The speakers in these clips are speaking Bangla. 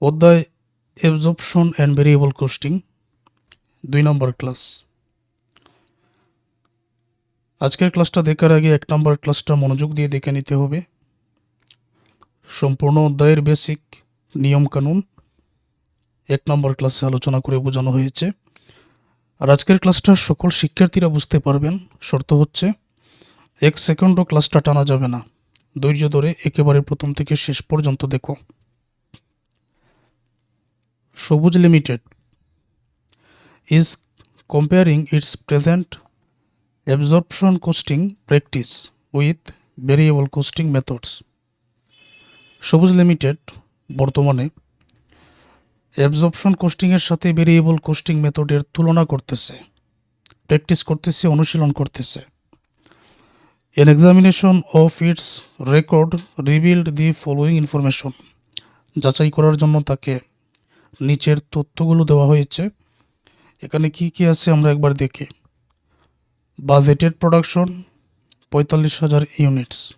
অধ্যায় অ্যাবজর্পশন অ্যান্ড ভেরিয়েবল কোস্টিং দুই নম্বর ক্লাস আজকের ক্লাসটা দেখার আগে এক নম্বর ক্লাসটা মনোযোগ দিয়ে দেখে নিতে হবে। সম্পূর্ণ অধ্যায়ের বেসিক নিয়মকানুন এক নম্বর ক্লাসে আলোচনা করে বোঝানো হয়েছে। আর আজকের ক্লাসটা সকল শিক্ষার্থীরা বুঝতে পারবেন। শর্ত হচ্ছে, এক সেকেন্ডও ক্লাসটা টানা যাবে না। ধৈর্য ধরে একেবারে প্রথম থেকে শেষ পর্যন্ত দেখো। Sabuj limited is comparing its present absorption costing practice with variable costing methods. Sabuj limited বর্তমানে অ্যাবজর্পশন কোস্টিংয়ের সাথে ভেরিয়েবল কোস্টিং মেথডের তুলনা করতেছে প্র্যাকটিস করতেছে, অনুশীলন করতেছে। An examination of its record revealed the following information যাচাই করার জন্য তাকে নিচের তথ্যগুলো দেওয়া হয়েছে। এখানে কি কি আছে আমরা একবার দেখি। বাজেটেড প্রোডাকশন, পঁয়তাল্লিশ হাজার ইউনিটস।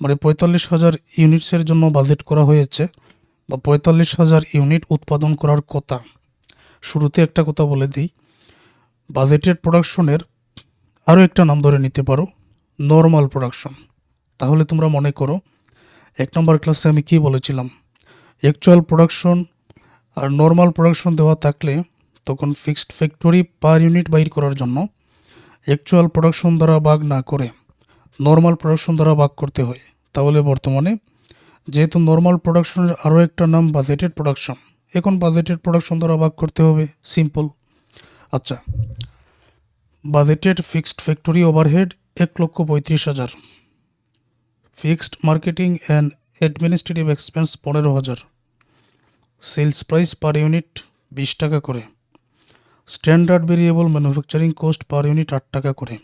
মানে পঁয়তাল্লিশ হাজার ইউনিটসের জন্য বাজেট করা হয়েছে বা পঁয়তাল্লিশ হাজার ইউনিট উৎপাদন করার কথা। শুরুতে একটা কথা বলে দিই। বাজেটেড প্রোডাকশনের আরও একটা নাম ধরে নিতে পারো, নর্মাল প্রোডাকশন। তাহলে তোমরা মনে করো, এক নম্বর ক্লাসে আমি কি বলেছিলাম? অ্যাকচুয়াল প্রোডাকশন আর নর্মাল প্রোডাকশন দেওয়া থাকলে তখন ফিক্সড ফ্যাক্টরি পার ইউনিট বাইর করার জন্য অ্যাকচুয়াল প্রোডাকশন দ্বারা ভাগ না করে নর্মাল প্রোডাকশন দ্বারা ভাগ করতে হয়। তাহলে বর্তমানে যেহেতু নর্মাল প্রোডাকশনের আরও একটা নাম বাজেটেড প্রোডাকশন এখন বাজেটেড প্রোডাকশন দ্বারা ভাগ করতে হবে সিম্পল আচ্ছা বাজেটেড ফিক্সড ফ্যাক্টরি ওভারহেড এক লক্ষ পঁয়ত্রিশ হাজার। Fixed marketing and administrative expense পনেরো হাজার। সেলস প্রাইস পার ইউনিট বিশ টাকা করে। Standard variable manufacturing cost per unit আট টাকা করে।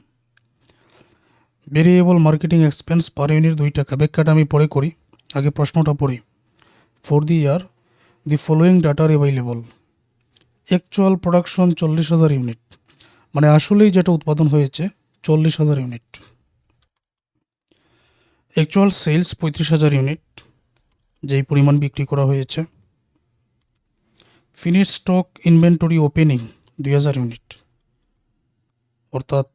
Variable marketing expense per unit দুই টাকা। ব্যাখ্যাটা আমি পরে করি, আগে প্রশ্নটা পড়ি। For the year the following data are available actual production চল্লিশ হাজার ইউনিট মানে আসলেই যেটা উৎপাদন হয়েছে, চল্লিশ হাজার ইউনিট অ্যাকচুয়াল সেলস পঁয়ত্রিশ হাজার ইউনিট যেই পরিমাণ বিক্রি করা হয়েছে। ফিনিশ স্টক ইনভেন্টরি ওপেনিং দুই হাজার ইউনিট অর্থাৎ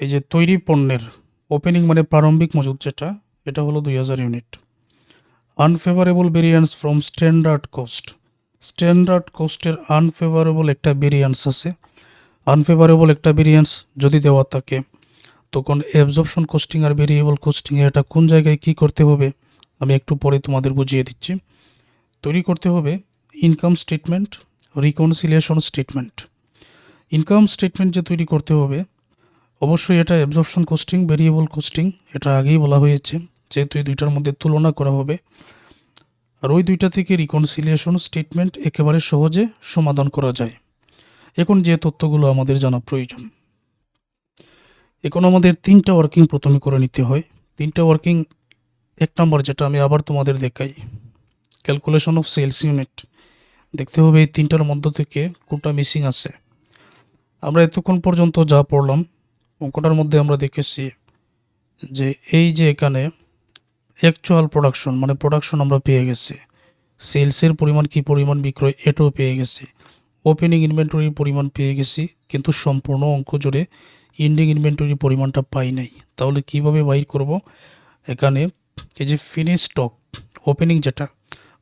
এই যে তৈরি পণ্যের ওপেনিং মানে প্রারম্ভিক মজুদ যেটা, এটা হলো দুই হাজার unit unfavourable variance from standard cost standard কোস্টের unfavourable একটা ভেরিয়েন্স আছে। আনফেভারেবল একটা ভেরিয়েন্স যদি দেওয়া থাকে, তখন অ্যাবজর্পশন কোস্টিং আর ভেরিয়েবল কোস্টিংয়ে এটা কোন জায়গায় কী করতে হবে, আমি একটু পরে তোমাদের বুঝিয়ে দিচ্ছি। তৈরি করতে হবে income statement reconciliation statement income statement যে তৈরি করতে হবে, অবশ্যই এটা অ্যাবজর্পশন কোস্টিং ভেরিয়েবল কোস্টিং এটা আগেই বলা হয়েছে, যেহেতু এই দুইটার মধ্যে তুলনা করা হবে। আর ওই দুইটা থেকে রিকনসিলিয়েশন স্টেটমেন্ট একেবারে সহজে সমাধান করা যায়। এখন যে তথ্যগুলো আমাদের জানা প্রয়োজন। এখন আমাদের তিনটা ওয়ার্কিং প্রথমে করে নিতে হয়। তিনটা ওয়ার্কিং এক নম্বর যেটা আমি আবার তোমাদের দেখাই। ক্যালকুলেশন অফ সেলস ইউনিট দেখতে হবে এই তিনটার মধ্য থেকে কোনটা মিসিং আছে। আমরা এতক্ষণ পর্যন্ত যা পড়লাম অঙ্কটার মধ্যে আমরা দেখেছি যে এই যে এখানে অ্যাকচুয়াল প্রোডাকশন মানে প্রোডাকশন আমরা পেয়ে গেছি। সেলসের পরিমাণ কি পরিমাণ, বিক্রয় এটাও পেয়ে গেছি। ওপেনিং ইনভেন্টরির পরিমাণ পেয়ে গেছি, কিন্তু সম্পূর্ণ অঙ্ক জুড়ে ইন্ডিং ইনভেন্টরির পরিমাণটা পাই নাই। তাহলে কীভাবে বাইর করব? এখানে এই যে ফিনিশ স্টক ওপেনিং যেটা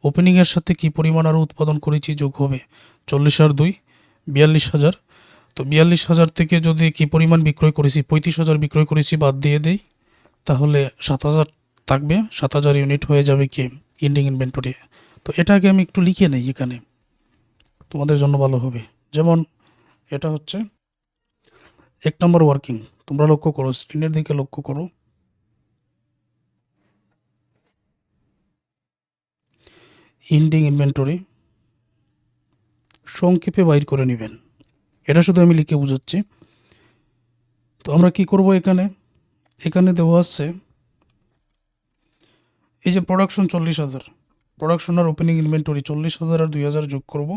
ওপেনিংয়ের সাথে কি পরিমাণ আরও উৎপাদন করেছি যোগ হবে? চল্লিশ হাজার দুই, বিয়াল্লিশ হাজার। তো বিয়াল্লিশ হাজার থেকে যদি কি পরিমাণ বিক্রয় করেছি, পঁয়ত্রিশ হাজার বিক্রয় করেছি বাদ দিয়ে দেই, তাহলে সাত হাজার থাকবে, সাত হাজার ইউনিট হয়ে যাবে কি ইন্ডিং ইনভেন্টরি। তো এটা আগে আমি একটু লিখে নেই এখানে। তোমাদের জন্য ভালো হবে। যেমন এটা হচ্ছে, এক নম্বর ওয়ার্কিং। তোমরা লক্ষ্য করো, স্ক্রিনের দিকে লক্ষ্য করো। ইন্ডিং ইনভেন্টরি সংক্ষেপে বাইর করে নেবেন। এটা শুধু আমি লিখে বুঝাচ্ছি। তো আমরা কি করব এখানে? এখানে দেওয়া আছে, এই যে প্রোডাকশন চল্লিশ হাজার। প্রোডাকশন আর ওপেনিং ইনভেন্টরি চল্লিশ হাজার আর দুই হাজার যোগ করব।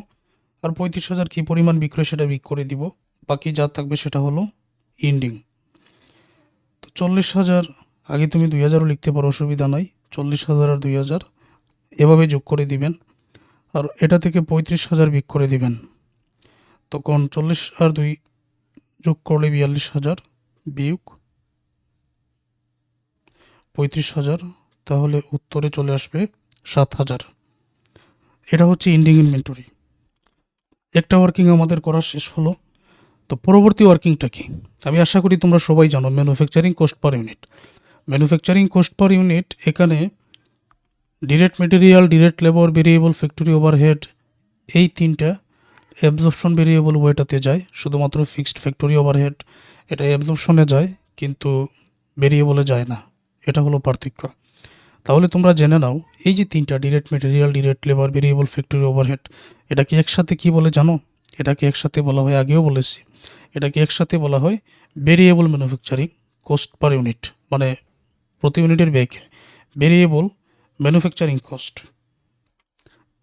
আর পঁয়ত্রিশ হাজার কী পরিমাণ বিক্রয় সেটা বিক করে দিব। বাকি যা থাকবে সেটা হলো ইন্ডিং তো চল্লিশ হাজার, আগে তুমি দুই হাজারও লিখতে পারো, অসুবিধা নাই। চল্লিশ হাজার আর দুই হাজার এভাবে যোগ করে দিবেন। আর এটা থেকে পঁয়ত্রিশ হাজার বিক করে দিবেন। তখন চল্লিশ আর দুই যোগ করলে বিয়াল্লিশ হাজার বিয়োগ পঁয়ত্রিশ হাজার। তাহলে উত্তরে চলে আসবে সাত হাজার। এটা হচ্ছে ইন্ডিং ইনভেন্টরি একটা ওয়ার্কিং আমাদের করা শেষ হলো। তো পরবর্তী ওয়ার্কিংটা কি? আমি আশা করি তোমরা সবাই জানো manufacturing cost per unit manufacturing cost per unit এখানে direct material direct labour variable factory overhead এই তিনটা অ্যাবজর্পশন ভেরিয়েবল ওয়েটাতে যায়। শুধুমাত্র ফিক্সড ফ্যাক্টরি ওভারহেড এটা অ্যাবজর্পশনে যায়, কিন্তু ভেরিয়েবলে যায় না। এটা হলো পার্থক্য। তাহলে তোমরা জেনে নাও, এই যে তিনটা, direct material direct labour variable factory overhead এটাকে একসাথে কি বলে জানো? এটাকে একসাথে বলা হয়? আগেও বলেছি। এটাকে একসাথে বলা হয়? Variable manufacturing cost per unit মানে প্রতি ইউনিটের ব্যয়কে ভেরিয়েবল ম্যানুফ্যাকচারিং কস্ট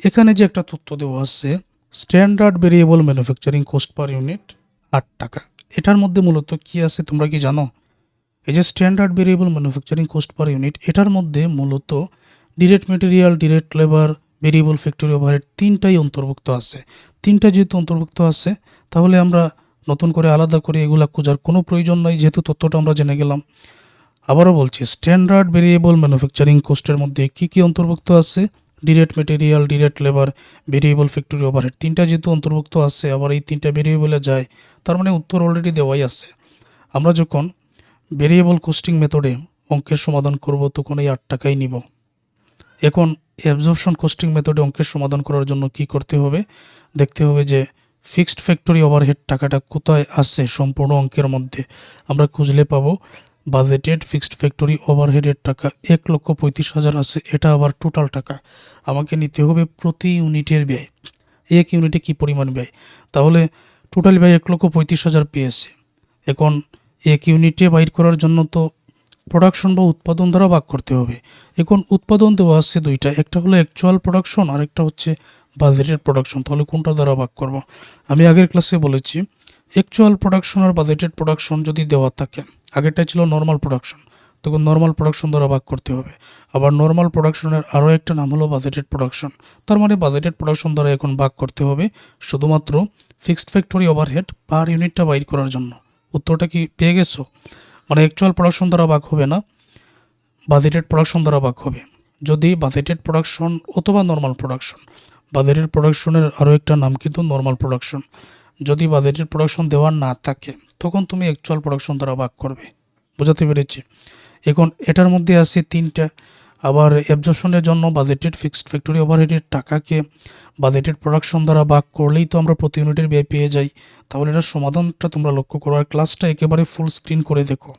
এখানে যে একটা তথ্য দেওয়া আছে standard variable manufacturing cost per unit আট টাকা। এটার মধ্যে মূলত কি আছে তোমরা কি জানো? এই যে standard variable manufacturing cost per unit এটার মধ্যে মূলত direct material direct labour variable factory overhead তিনটাই অন্তর্ভুক্ত আছে। তিনটা যেহেতু অন্তর্ভুক্ত আছে, তাহলে আমরা নতুন করে আলাদা করে এগুলা খোঁজার কোনো প্রয়োজন নাই, যেহেতু তথ্যটা আমরা জেনে গেলাম। আবারও বলছি স্ট্যান্ডার্ড ভেরিয়েবল ম্যানুফ্যাকচারিং কোস্টের মধ্যে কি কি অন্তর্ভুক্ত আছে? Direct material direct labour variable factory overhead তিনটা যেহেতু অন্তর্ভুক্ত আছে, আবার এই তিনটা ভেরিয়েবলে যায়, তার মানে উত্তর অলরেডি দেওয়াই আছে। আমরা যখন ভেরিয়েবল কোস্টিং মেথডে অঙ্কের সমাধান করব, তখন এই আট টাকাই নিব। এখন অ্যাবজর্পশন কোস্টিং মেথডে অঙ্কের সমাধান করার জন্য কি করতে হবে? দেখতে হবে যে ফিক্সড ফ্যাক্টরি ওভারহেড টাকাটা কোথায় আছে সম্পূর্ণ অঙ্কের মধ্যে। আমরা খুঁজলে পাবো বাজেটেড ফিক্সড ফ্যাক্টরি ওভারহেডের টাকা, এক লক্ষ পঁয়ত্রিশ হাজার আছে, এটা আবার টোটাল টাকা। আমাকে নিতে হবে প্রতি ইউনিটের ব্যয়। এক ইউনিটে কি পরিমাণ ব্যয়? তাহলে টোটাল ব্যয় এক লক্ষ পঁয়ত্রিশ হাজার পেয়েছে। এখন এক ইউনিটে বাইর করার জন্য তো প্রোডাকশন বা উৎপাদন দ্বারা ভাগ করতে হবে। এখন উৎপাদন দেওয়া আছে দুইটা, একটা হলো অ্যাকচুয়াল প্রোডাকশন আর একটা হচ্ছে বাজেটের প্রোডাকশন তাহলে কোনটা দ্বারা ভাগ করব? আমি আগের ক্লাসে বলেছি অ্যাকচুয়াল প্রোডাকশন আর বাজেটেড প্রোডাকশন যদি দেওয়া থাকে আগেরটা ছিল নর্মাল প্রোডাকশন তখন নর্মাল প্রোডাকশন দ্বারা ভাগ করতে হবে। আবার নর্মাল প্রোডাকশনের আরও একটা নাম হলো বাজেটেড প্রোডাকশন তার মানে বাজেটেড প্রোডাকশন দ্বারা এখন ভাগ করতে হবে শুধুমাত্র ফিক্সড ফ্যাক্টরি ওভারহেড পার ইউনিটটা বাইর করার জন্য। উত্তরটা কি পেয়ে গেছো? মানে অ্যাকচুয়াল প্রোডাকশন দ্বারা ভাগ হবে না বাজেটেড প্রোডাকশন দ্বারা ভাগ হবে। যদি বাজেটেড প্রোডাকশন অথবা নর্মাল প্রোডাকশন বাজেটেড প্রোডাকশনের আরও একটা নাম কিন্তু নর্মাল প্রোডাকশন যদি বাজেটেড প্রোডাকশন দেওয়ার না থাকে, তখন তুমি অ্যাকচুয়াল প্রোডাকশন দ্বারা ভাগ করবে। বোঝাতে পেরেছি? এখন এটার মধ্যে আছে তিনটা। আবার অ্যাবজর্পশনের জন্য বাজেটেড ফিক্সড ফ্যাক্টরি ওভারহেডের টাকাকে বাজেটেড প্রোডাকশন দ্বারা ভাগ করলেই তো আমরা প্রতি ইউনিটের ব্যয় পেয়ে যাই। তাহলে এটার সমাধানটা তোমরা লক্ষ্য করো। আর ক্লাসটা একেবারে ফুল স্ক্রিন করে দেখো।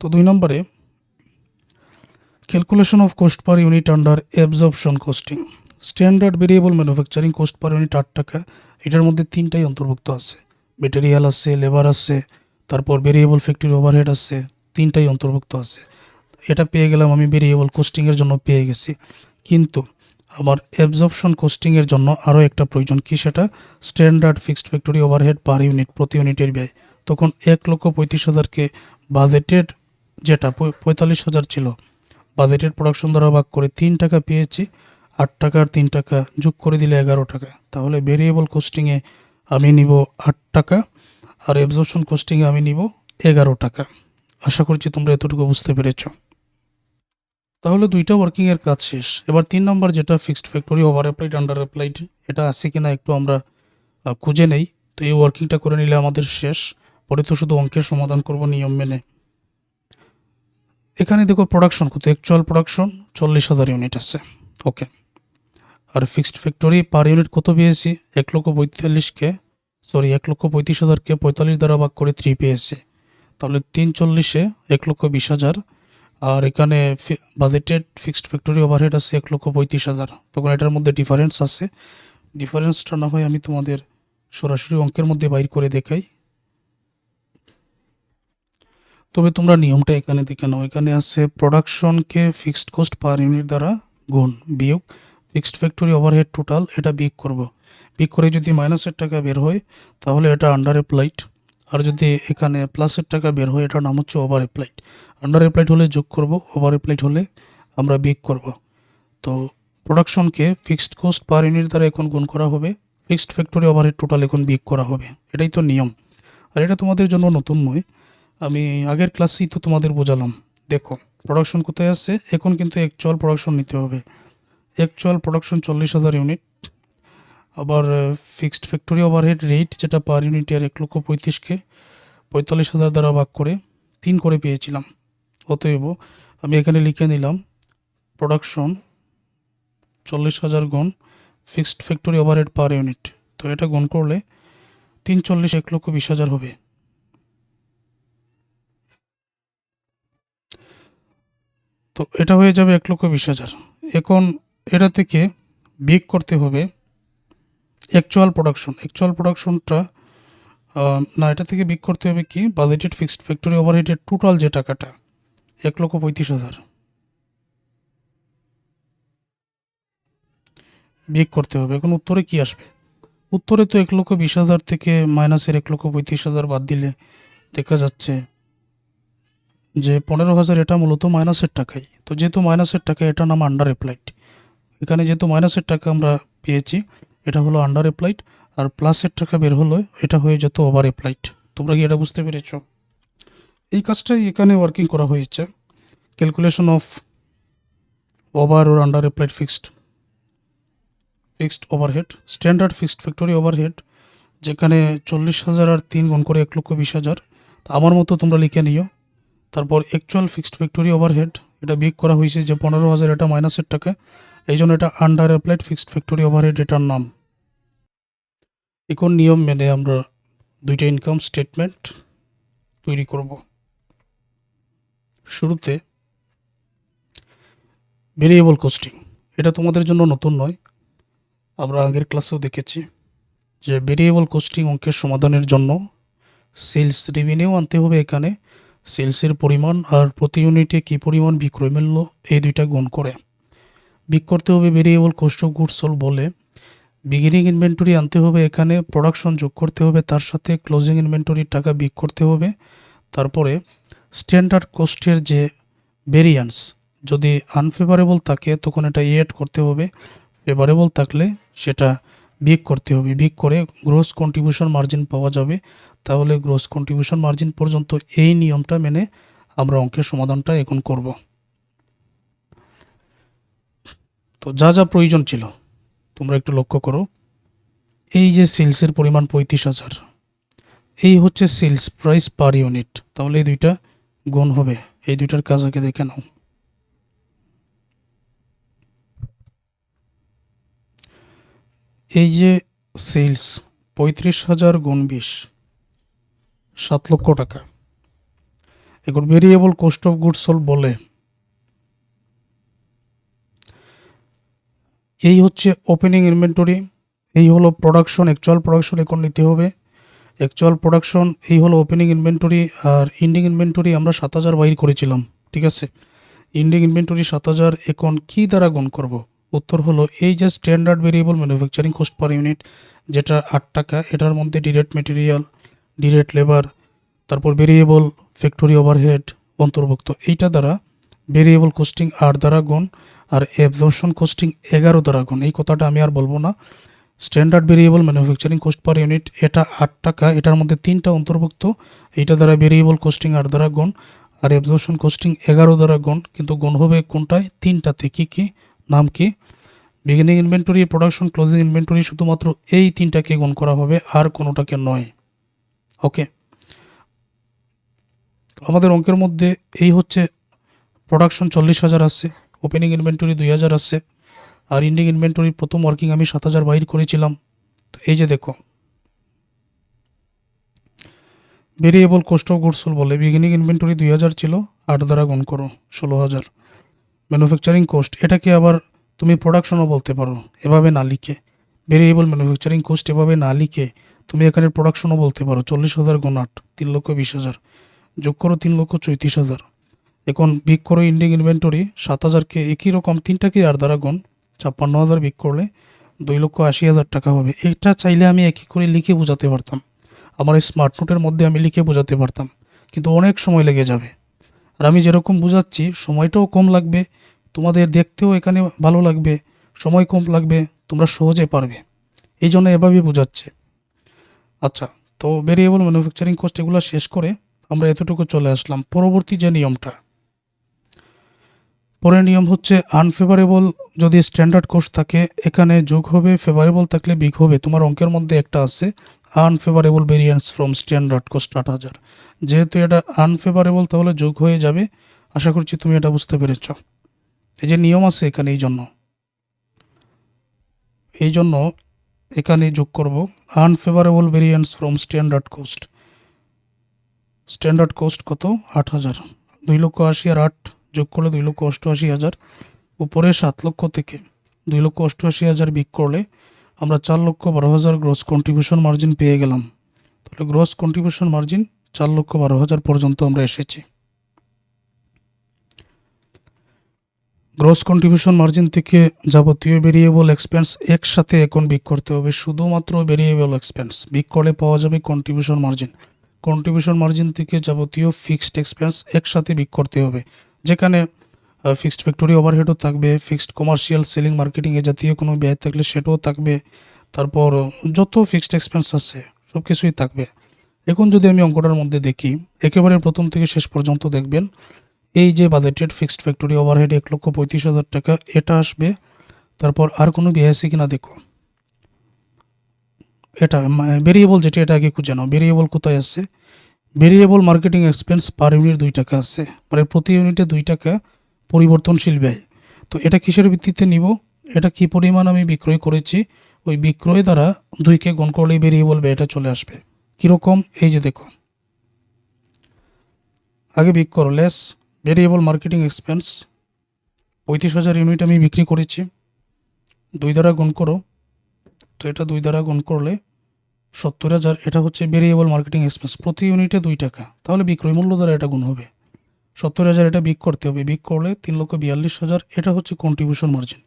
তো দুই নম্বরে calculation of cost per unit under absorption costing standard variable manufacturing cost per unit আট টাকা এটার মধ্যে তিনটাই অন্তর্ভুক্ত আছে। মেটেরিয়াল আছে, লেবার আছে, তারপর ভেরিয়েবল ফ্যাক্টরি ওভারহেড আছে, তিনটাই অন্তর্ভুক্ত আছে। এটা পেয়ে গেলাম আমি ভেরিয়েবল কোস্টিংয়ের জন্য পেয়ে গেছি। কিন্তু আমার অ্যাবজর্পশন কোস্টিংয়ের জন্য আরও একটা প্রয়োজন কি সেটা? Standard fixed factory overhead per unit প্রতি ইউনিটের ব্যয়। তখন এক লক্ষ পঁয়ত্রিশ হাজারকে বাজেটেড যেটা পঁয়তাল্লিশ হাজার ছিল বাজেটেড প্রোডাকশন দ্বারা ভাগ করে তিন টাকা পেয়েছি। আট টাকা আর তিন টাকা যোগ করে দিলে এগারো টাকা। তাহলে ভেরিয়েবল কোস্টিংয়ে আমি নিব আট টাকা আর অ্যাবজর্পশন কোস্টিংয়ে আমি নিব এগারো টাকা। আশা করছি তোমরা এতটুকু বুঝতে পেরেছ। তাহলে দুইটা ওয়ার্কিংয়ের কাজ শেষ। এবার তিন নম্বর যেটা fixed factory over applied under applied এটা আছে কিনা একটু আমরা খুঁজে নেই। তো এই ওয়ার্কিংটা করে নিলে আমাদের শেষ। পরে তো শুধু অঙ্কের সমাধান করব নিয়ম মেনে। এখানে দেখো প্রোডাকশন কত? অ্যাকচুয়াল প্রোডাকশন চল্লিশ হাজার ইউনিট আছে। ওকে আর ফিক্সড ফ্যাক্টরি পার ইউনিট কত পেয়েছি এক লক্ষ পঁয়তাল্লিশকে সরি এক লক্ষ পঁয়ত্রিশ হাজারকে পঁয়তাল্লিশ দ্বারা ভাগ করে থ্রি পেয়েছি তাহলে তিন চল্লিশে এক লক্ষ বিশ হাজার, আর এখানে বাজেটেড ফিক্সড ফ্যাক্টরি ওভারহেড আছে এক লক্ষ পঁয়ত্রিশ হাজার। তখন এটার মধ্যে ডিফারেন্স আছে। ডিফারেন্সটা না হয় আমি তোমাদের সরাসরি অঙ্কের মধ্যে বাইর করে দেখাই। তবে তোমরা নিয়মটা এখানে দেখে নাও। এখানে আছে প্রোডাকশনকে ফিক্সড কোস্ট পার ইউনিট দ্বারা গুণ বিয়োগ। ফিক্সড ফ্যাক্টরি ওভারহেড টোটাল এটা বিয়োগ করব। বিয়োগ করে যদি মাইনাসের টাকা বের হয়, তাহলে এটা আন্ডার অ্যাপ্লাইড আর যদি এখানে প্লাসের টাকা বের হয়, এটার নাম হচ্ছে ওভার অ্যাপ্লাইড আন্ডার অ্যাপ্লাইড হলে যোগ করব ওভার অ্যাপ্লাইড হলে আমরা বিগ করব। তো প্রোডাকশনকে ফিক্সড কস্ট পার ইউনিট দ্বারা এখন গুণ করা হবে। ফিক্সড ফ্যাক্টরি ওভারহেড টোটাল এখন বিগ করা হবে। এটাই তো নিয়ম। আর এটা তোমাদের জন্য নতুন নয়। আমি আগের ক্লাসেই তো তোমাদের বোঝালাম। দেখো প্রোডাকশন কোথায় আছে? এখন কিন্তু অ্যাকচুয়াল প্রোডাকশন নিতে হবে। অ্যাকচুয়াল প্রোডাকশন চল্লিশ হাজার ইউনিট আবার ফিক্সড ফ্যাক্টরি ওভারহেড রেট যেটা পার ইউনিট আর এক লক্ষ পঁয়ত্রিশকে পঁয়তাল্লিশ হাজার দ্বারা ভাগ করে তিন করে পেয়েছিলাম। অতএব আমি এখানে লিখে নিলাম প্রোডাকশন চল্লিশ হাজার গুণ fixed factory overhead per unit তো এটা গুণ করলে তিন চল্লিশ এক লক্ষ বিশ হাজার হবে। তো এটা হয়ে যাবে এক লক্ষ বিশ হাজার। এখন এটা থেকে বিগ করতে হবে অ্যাকচুয়াল প্রোডাকশন অ্যাকচুয়াল প্রোডাকশনটা না, এটা থেকে বিগ করতে হবে কি? বাজেটেড ফিক্সড ফ্যাক্টরি ওভারহেডের টোটাল যে টাকাটা, এক লক্ষ পঁয়ত্রিশ হাজার। বিগ করতে হবে। এখন উত্তরে কি আসবে? উত্তরে তো এক লক্ষ বিশ হাজার থেকে মাইনাসের এক লক্ষ পঁয়ত্রিশ হাজার বাদ দিলে দেখা যাচ্ছে যে পনেরো হাজার এটা মূলত মাইনাসের টাকাই। তো যেহেতু মাইনাসের টাকা, এটা নাম আন্ডার অ্যাপ্লাইড এখানে যেহেতু মাইনাসের টাকা আমরা পেয়েছি, এটা হলো আন্ডার অ্যাপ্লাইড আর প্লাসের টাকা বের হলো, এটা হয়ে যেত ওভার অ্যাপ্লাইড তোমরা কি এটা বুঝতে পেরেছ? এই কাজটাই এখানে ওয়ার্কিং করা হয়েছে। Calculation of over or under applied fixed fixed overhead standard fixed factory overhead যেখানে চল্লিশ হাজার আর তিন গুণ করে এক লক্ষ বিশ হাজার। তো আমার মতো তোমরা লিখে নিও। তারপর অ্যাকচুয়াল ফিক্সড ফ্যাক্টরি ওভারহেড এটা বিগ করা হয়েছে যে পনেরো হাজার এটা মাইনাসের টাকা। এই জন্য এটা under applied fixed factory overhead এটার নাম। এখন নিয়ম মেনে আমরা দুইটা ইনকাম স্টেটমেন্ট তৈরি করব। শুরুতে ভেরিয়েবল কস্টিং এটা তোমাদের জন্য নতুন নয়। আমরা আগের ক্লাসেও দেখেছি যে ভেরিয়েবল কস্টিং অঙ্কের সমাধানের জন্য সেলস রেভিনিউ আনতে হবে এখানে। সেলসের পরিমাণ আর প্রতি ইউনিটে কী পরিমাণ বিক্রয় মূল্য, এই দুইটা গুণ করে। বিক করতে হবে variable cost of goods sold বলে। বিগিনিং ইনভেন্টরি আনতে হবে এখানে প্রোডাকশন যোগ করতে হবে, তার সাথে ক্লোজিং ইনভেন্টরির টাকা বিক করতে হবে। তারপরে স্ট্যান্ডার্ড কোস্টের যে ভেরিয়েন্স যদি আনফেভারেবল থাকে, তখন এটা এড করতে হবে। ফেভারেবল থাকলে সেটা বিক করতে হবে। বিক করে গ্রোস কন্ট্রিবিউশন মার্জিন পাওয়া যাবে। তাহলে গ্রোস কন্ট্রিবিউশন মার্জিন পর্যন্ত এই নিয়মটা মেনে আমরা অঙ্কের সমাধানটা এখন করব। তো যা যা প্রয়োজন ছিল, তোমরা একটু লক্ষ্য করো। এই যে সেলসের পরিমাণ পঁয়ত্রিশ হাজার, এই হচ্ছে সেলস প্রাইস পার ইউনিট। তাহলে এই দুইটা গুণ হবে, এই দুইটার কাজ আগে দেখে নাও। এই যে সেলস পঁয়ত্রিশ হাজার গুণ বিশ, সাত লক্ষ টাকা। এখন variable cost of goods sold বলে এই হচ্ছে ওপেনিং ইনভেন্টরি এই হলো প্রোডাকশন অ্যাকচুয়াল প্রোডাকশন এখন নিতে হবে? অ্যাকচুয়াল প্রোডাকশন এই হলো ওপেনিং ইনভেন্টরি আর ইন্ডিং ইনভেন্টরি আমরা সাত হাজার বাইর করেছিলাম, ঠিক আছে? ইন্ডিং ইনভেন্টরি সাত হাজার এখন কী দ্বারা গুণ করব? উত্তর হলো এই যে standard variable manufacturing cost per unit যেটা আট টাকা, এটার মধ্যে ডিরেক্ট মেটেরিয়াল ডিরেক্ট লেবার তারপর ভেরিয়েবল ফ্যাক্টরি ওভারহেড অন্তর্ভুক্ত, এইটা দ্বারা ভেরিয়েবল কোস্টিং আর দ্বারা গুণ আর অ্যাবজর্পশন কোস্টিং এগারো দ্বারা গুণ এই কথাটা আমি আর বলব না। Standard variable manufacturing cost per unit এটা আট টাকা। এটার মধ্যে তিনটা অন্তর্ভুক্ত। এইটা দ্বারা ভেরিয়েবল কোস্টিং আট দ্বারা গুণ আর অ্যাবজর্পশন কোস্টিং এগারো দ্বারা গুণ কিন্তু গুণ হবে কোনটায়? তিনটাতে কী কী? নাম কি? Beginning inventory production closing inventory শুধুমাত্র এই তিনটাকে গুণ করা হবে, আর কোনোটাকে নয়। ওকে আমাদের অঙ্কের মধ্যে এই হচ্ছে প্রোডাকশন চল্লিশ হাজার আছে ওপেনিং ইনভেন্টরি দুই হাজার আছে। আর ইন্ডিং ইনভেন্টরি প্রথম ওয়ার্কিং আমি সাত হাজার বাইর করেছিলাম। তো এই যে দেখো। ভেরিয়েবল কোস্ট অফ গুডস বলে বিগিনিং ইনভেন্টরি দুই হাজার ছিল, আট দ্বারা গুণ করো, ষোলো হাজার। ম্যানুফ্যাকচারিং কোস্ট এটাকে আবার তুমি প্রোডাকশনও বলতে পারো, এভাবে না লিখে। ভেরিয়েবল ম্যানুফ্যাকচারিং কোস্ট এভাবে না লিখে তুমি এখানে প্রোডাকশনও বলতে পারো, চল্লিশ হাজার গুণ আট, তিন লক্ষ বিশ হাজার। যোগ করো তিন লক্ষ চৌত্রিশ হাজার। এখন বিক করো ইন্ডিং ইনভেন্টরি সাত হাজারকে একই রকম তিনটা তিনটাকে আর দ্বারা গুণ, ছাপ্পান্ন হাজার বিক করলে দুই লক্ষ আশি হাজার টাকা হবে। এটা চাইলে আমি একই করে লিখে বোঝাতে পারতাম। আমার এই স্মার্ট নোটের মধ্যে আমি লিখে বোঝাতে পারতাম। কিন্তু অনেক সময় লেগে যাবে। আর আমি যেরকম বোঝাচ্ছি, সময়টাও কম লাগবে, তোমাদের দেখতেও এখানে ভালো লাগবে, সময় কম লাগবে, তোমরা সহজে পারবে। এই জন্য এভাবেই বোঝাচ্ছে। আচ্ছা তো ভেরিয়েবল ম্যানুফ্যাকচারিং কস্ট এগুলো শেষ করে আমরা এতটুকু চলে আসলাম। পরবর্তী যে নিয়মটা পরের নিয়ম হচ্ছে আনফেভারেবল যদি স্ট্যান্ডার্ড কোর্স থাকে, এখানে যোগ হবে ফেভারেবল থাকলে বিগ হবে। তোমার অঙ্কের মধ্যে একটা আছে unfavourable variance from standard cost আট হাজার। যেহেতু এটা আনফেভারেবল তাহলে যোগ হয়ে যাবে। আশা করছি তুমি এটা বুঝতে পেরেছ। এই যে নিয়ম আছে এখানে, এই জন্য। এই জন্য এখানে যোগ করব unfavourable variance from standard cost standard cost কত? আট হাজার। দুই লক্ষ আশি আর আট করলে দুই লক্ষ অষ্টআশি হাজার, উপরে সাত লক্ষ থেকে দুই লক্ষ অষ্টআশি হাজার বিক করলে আমরা চার লক্ষ বারো হাজার গ্রস কন্ট্রিবিউশন মার্জিন পেয়ে গেলাম। তাহলে গ্রস কন্ট্রিবিউশন মার্জিন চার লক্ষ বারো হাজার পর্যন্ত আমরা এসেছি। গ্রস কন্ট্রিবিউশন মার্জিন থেকে যাবতীয় ভেরিয়েবল এক্সপেন্স একসাথে এখন বিক করতে হবে, শুধুমাত্র ভেরিয়েবল এক্সপেন্স বিক করলে পাওয়া যাবে কন্ট্রিবিউশন মার্জিন কন্ট্রিবিউশন মার্জিন থেকে যাবতীয় ফিক্সড এক্সপেন্স একসাথে বিক করতে হবে। যেখানে ফিক্সড ফ্যাক্টরি ওভারহেডও থাকবে ফিক্সড কমার্শিয়াল সেলিং মার্কেটিং এ জাতীয় কোনো ব্যয় থাকলে সেটাও থাকবে, তারপর যত ফিক্সড এক্সপেন্স আছে সব কিছুই থাকবে। এখন যদি আমি অঙ্কটার মধ্যে দেখি, একেবারে প্রথম থেকে শেষ পর্যন্ত দেখবেন, এই যে বাজেটেড ফিক্সড ফ্যাক্টরি ওভারহেড এক লক্ষ পঁয়ত্রিশ হাজার টাকা, এটা আসবে, তারপর আর কোনো ব্যয় আছে কিনা দেখো। এটা ভেরিয়েবল যেটা, এটা আগে খুঁজে নাও ভেরিয়েবল কোথায় আছে? Variable marketing expense per unit দুই টাকা আছে। মানে প্রতি ইউনিটে দুই টাকা পরিবর্তনশীল ব্যয়। তো এটা কিসের ভিত্তিতে নিব? এটা কি পরিমাণ আমি বিক্রয় করেছি? ওই বিক্রয় দ্বারা দুইকে গুণ করলেই ভেরিয়েবল ব্যয়টা চলে আসবে। কীরকম? এই যে দেখো আগে বিক করো লেস ভেরিয়েবল মার্কেটিং এক্সপেন্স পঁয়ত্রিশ হাজার ইউনিট আমি বিক্রি করেছি। দুই দ্বারা গুণ করো। তো এটা দুই দ্বারা গুণ করলে সত্তর হাজার, এটা হচ্ছে ভেরিয়েবল মার্কেটিং এক্সপেন্স প্রতি ইউনিটে দুই টাকা। তাহলে বিক্রয় মূল্য দ্বারা এটা গুণ হবে। সত্তর হাজার এটা বিক করতে হবে। বিক করলে তিন লক্ষ বিয়াল্লিশ হাজার, এটা হচ্ছে কন্ট্রিবিউশন মার্জিন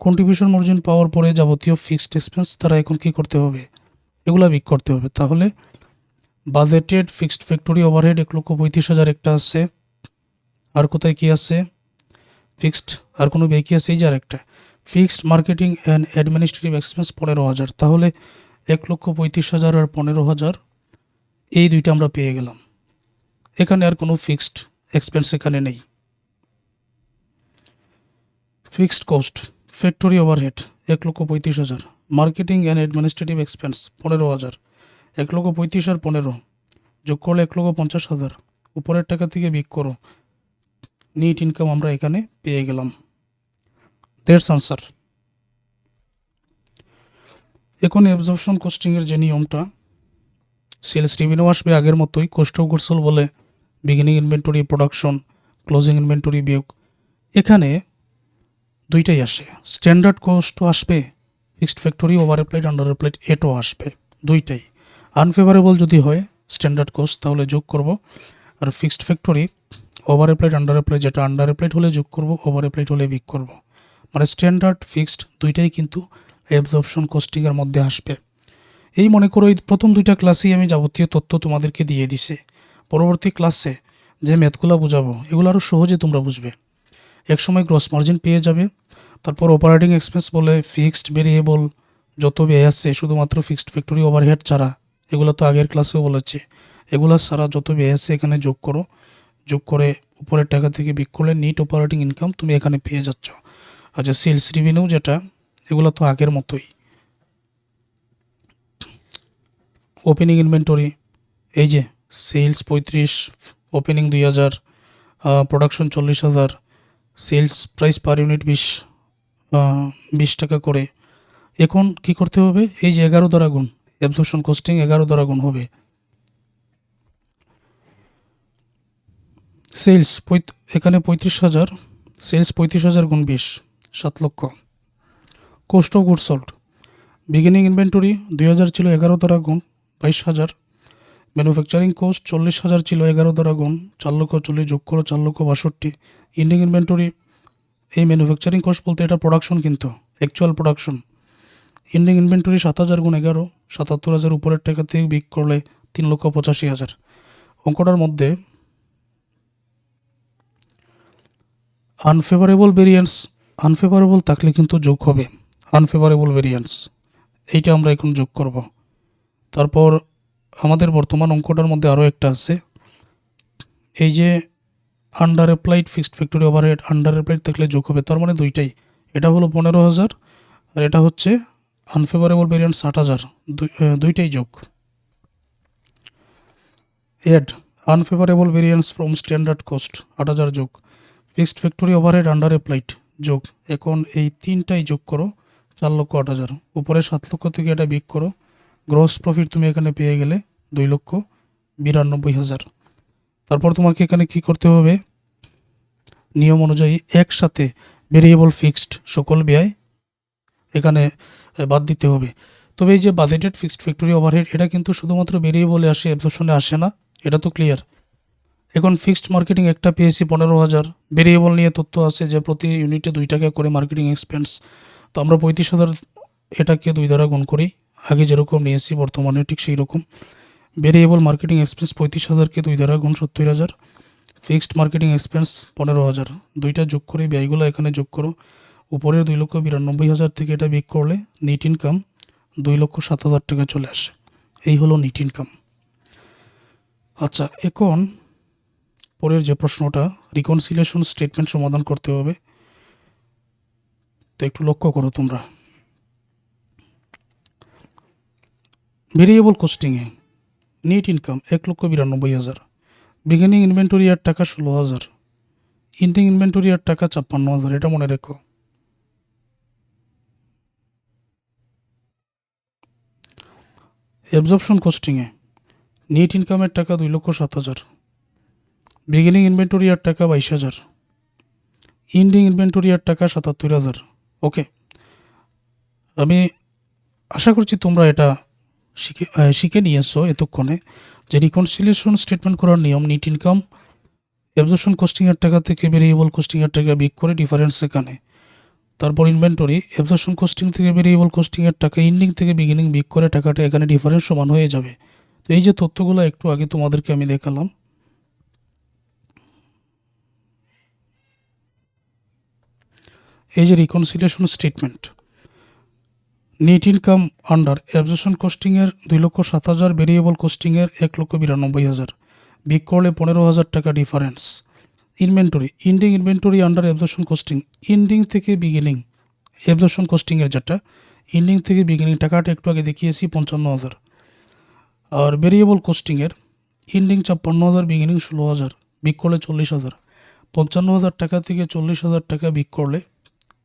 কন্ট্রিবিউশন মার্জিন পাওয়ার পরে যাবতীয় ফিক্সড এক্সপেন্স তারা এখন কি করতে হবে? এগুলা বিক করতে হবে। তাহলে বাজেটেড ফিক্সড ফ্যাক্টরি ওভারহেড এক লক্ষ পঁয়ত্রিশ হাজার একটা আছে। আর কোথায় কি আছে? ফিক্সড আর কোনো ব্যয় কি আছে? এই যে আরেকটা। Fixed marketing and administrative expense পনেরো হাজার। তাহলে এক লক্ষ পঁয়ত্রিশ হাজার আর পনেরো হাজার, এই দুইটা আমরা পেয়ে গেলাম। এখানে আর কোনো ফিক্সড এক্সপেন্স এখানে নেই। ফিক্সড কস্ট ফ্যাক্টরি ওভারহেড এক লক্ষ পঁয়ত্রিশ হাজার। মার্কেটিং অ্যান্ড অ্যাডমিনিস্ট্রেটিভ এক্সপেন্স পনেরো হাজার। এক লক্ষ পঁয়ত্রিশ আর পনেরো, যোগ করলে এক লক্ষ পঞ্চাশ হাজার। উপরের টাকা থেকে বিক করো। নিট ইনকাম আমরা এখানে পেয়ে গেলাম। দেড়স আনসার এখন অ্যাবজর্পশন কোস্টিংয়ের যে নিয়মটা সেলস রেভিনিউ আসবে আগের মতোই কোস্ট অফ গুডসোল বলে beginning inventory production closing inventory বিয়োগ। এখানে দুইটাই আসে স্ট্যান্ডার্ড কোস্টও আসবে fixed factory over applied under applied এটাও আসবে, দুইটাই। আনফেভারেবল যদি হয় স্ট্যান্ডার্ড কোস্ট তাহলে যোগ করব, আর fixed factory over applied under applied যেটা আন্ডার অ্যাপ্লাইড হলে যোগ করব ওভার অ্যাপ্লাইড হলে বিক করব। মানে স্ট্যান্ডার্ড ফিক্সড দুইটাই কিন্তু অ্যাবজর্পশন কোস্টিংয়ের মধ্যে আসবে। এই মনে করো, এই প্রথম দুইটা ক্লাসেই আমি যাবতীয় তথ্য তোমাদেরকে দিয়ে দিছে। পরবর্তী ক্লাসে যে ম্যাথগুলো বোঝাবো, এগুলো আরও সহজে তোমরা বুঝবে। একসময় গ্রস মার্জিন পেয়ে যাবে, তারপর অপারেটিং এক্সপেন্স বলে ফিক্সড ভেরিয়েবল যত ব্যয় আছে, শুধুমাত্র ফিক্সড ফ্যাক্টরি ওভারহেড ছাড়া, এগুলো তো আগের ক্লাসেও বলেছি। এগুলো ছাড়া যত ব্যয় আছে, এখানে যোগ করো। যোগ করে উপরের টাকা থেকে বিক করলে নিট অপারেটিং ইনকাম তুমি এখানে পেয়ে যাচ্ছ। আচ্ছা সেলস রিভিনিউ যেটা এগুলো তো আগের মতোই। ওপেনিং ইনভেন্টরি এই যে সেলস পঁয়ত্রিশ ওপেনিং দুই হাজার প্রোডাকশন চল্লিশ হাজার সেলস প্রাইস পার ইউনিট বিশ বিশ টাকা করে। এখন কি করতে হবে? এই যে এগারো দ্বারা গুণ অ্যাবজর্পশন কস্টিং এগারো দ্বারা গুণ হবে। সেলস এখানে পঁয়ত্রিশ হাজার সেলস পঁয়ত্রিশ হাজার গুণ বিশ, সাত লক্ষ। Cost of good sold. Beginning inventory দুই হাজার ছিল এগারো দ্বারা গুণ বাইশ হাজার। ম্যানুফ্যাকচারিং কোস্ট চল্লিশ হাজার ছিল এগারো দ্বারা গুণ চার লক্ষ চল্লিশ যোগ করো চার লক্ষ বাষট্টি। ইন্ডিং ইনভেন্টরি এই ম্যানুফ্যাকচারিং কোস্ট বলতে এটা প্রোডাকশন কিন্তু অ্যাকচুয়াল প্রোডাকশন ইন্ডিং ইনভেন্টরি সাত হাজার গুণ এগারো, সাতাত্তর হাজার উপরের টাকা থেকে বিক করলে তিন লক্ষ পঁচাশি হাজার। অঙ্কটার মধ্যে আনফেভারেবল ভেরিয়েন্স আনফেভারেবল থাকলে কিন্তু যোগ হবে। আনফেভারেবল ভেরিয়েন্স এইটা আমরা এখন যোগ করব। তারপর আমাদের বর্তমান অঙ্কটার মধ্যে আরও একটা আছে। এই যে under applied fixed factory overhead under applied থাকলে যোগ হবে, তার মানে দুইটাই। এটা হলো পনেরো হাজার, আর এটা হচ্ছে আনফেভারেবল ভেরিয়েন্স ষাট হাজার। দুই- দুইটাই যোগ। Add unfavourable variance from standard cost আট হাজার যোগ। Fixed factory overhead under applied যোগ। এখন এই তিনটাই যোগ করো। চার লক্ষ আট হাজার। উপরে সাত লক্ষ থেকে এটা বিক করো। গ্রস প্রফিট তুমি এখানে পেয়ে গেলে দুই লক্ষ বিরানব্বই হাজার। তারপর তোমাকে এখানে কি করতে হবে? নিয়ম অনুযায়ী একসাথে ভেরিয়েবল ফিক্সড সকল ব্যয় এখানে বাদ দিতে হবে। তবে এই যে বাজেটেড ফিক্সড ফ্যাক্টরি ওভারহেড এটা কিন্তু শুধুমাত্র ভেরিয়েবলে আসে অ্যাবজর্পশনে আসে না। এটা তো ক্লিয়ার এখন ফিক্সড মার্কেটিং একটা পেয়েছি পনেরো হাজার। ভেরিয়েবল নিয়ে তথ্য আছে যে প্রতি ইউনিটে দুই টাকা করে মার্কেটিং এক্সপেন্স তো আমরা পঁয়ত্রিশ হাজার এটাকে দুই দ্বারা গুণ করি। আগে যেরকম নিয়েছি বর্তমানে ঠিক সেই রকম। ভেরিয়েবল মার্কেটিং এক্সপেন্স পঁয়ত্রিশ হাজারকে দুই দ্বারা গুণ সত্তর হাজার। ফিক্সড মার্কেটিং এক্সপেন্স পনেরো হাজার। দুইটা যোগ করে ব্যয়গুলো এখানে যোগ করো। উপরের দুই লক্ষ বিরানব্বই হাজার থেকে এটা বিক করলে নিট ইনকাম দুই লক্ষ সাত হাজার টাকা চলে আসে। এই হলো নিট ইনকাম আচ্ছা এখন পরের যে প্রশ্নটা রিকনসিলিয়েশন স্টেটমেন্ট সমাধান করতে হবে। তো একটু লক্ষ্য করো তোমরা। ভেরিয়েবল কোস্টিংয়ে নেট ইনকাম এক লক্ষ বিরানব্বই হাজার। বিগিনিং ইনভেন্টরি আর টাকা ষোলো হাজার। ইন্ডিং ইনভেন্টরি আর টাকা ছাপ্পান্ন হাজার, এটা মনে রেখো। অ্যাবজর্পশন কোস্টিংয়ে নেট ইনকামের টাকা দুই লক্ষ সাত হাজার। বিগিনিং ইনভেন্টরি আর টাকা বাইশ হাজার। ইন্ডিং ইনভেন্টরি আর টাকা সাতাত্তর হাজার। ওকে। আমি আশা করছি তোমরা এটা শিখে শিখে নিয়েছো এতক্ষণে যে রিকনসিলিয়েশন স্টেটমেন্ট করার নিয়ম নিট ইনকাম অ্যাবজর্পশন কোস্টিংয়ের টাকা থেকে ভেরিয়েবল কোস্টিংয়ের টাকা বিক করে ডিফারেন্স এখানে তারপর ইনভেন্টরি অ্যাবজর্পশন কোস্টিং থেকে ভেরিয়েবল কোস্টিংয়ের টাকা ইন্ডিং থেকে বিগিনিং বিক করে টাকাটা এখানে ডিফারেন্স সমান হয়ে যাবে। তো এই যে তথ্যগুলো একটু আগে তোমাদেরকে আমি দেখালাম এই যে reconciliation statement net income under absorption কোস্টিংয়ের দুই লক্ষ সাত হাজার ভেরিয়েবল কোস্টিংয়ের এক লক্ষ বিরানব্বই হাজার। বিক করলে পনেরো হাজার টাকা difference inventory ending inventory under absorption costing ending থেকে বিগিনিং অ্যাবজর্পশন কোস্টিংয়ের যেটা ইন্ডিং থেকে বিগিনিং টাকাটা একটু আগে দেখিয়েছি পঞ্চান্ন হাজার। আর ভেরিয়েবল কোস্টিংয়ের ইন্ডিং ছাপ্পান্ন হাজার বিগিনিং ষোলো হাজার বিক করলে চল্লিশ হাজার। পঞ্চান্ন হাজার টাকা থেকে চল্লিশ হাজার টাকা বিক করলে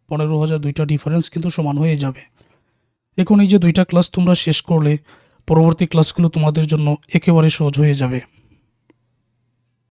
পনেরো হাজার দুইটা ডিফারেন্স কিন্তু সমান হয়ে যাবে। এখন এই যে দুইটা ক্লাস তোমরা শেষ করলে, পরবর্তী ক্লাসগুলো তোমাদের জন্য একেবারে সহজ হয়ে যাবে।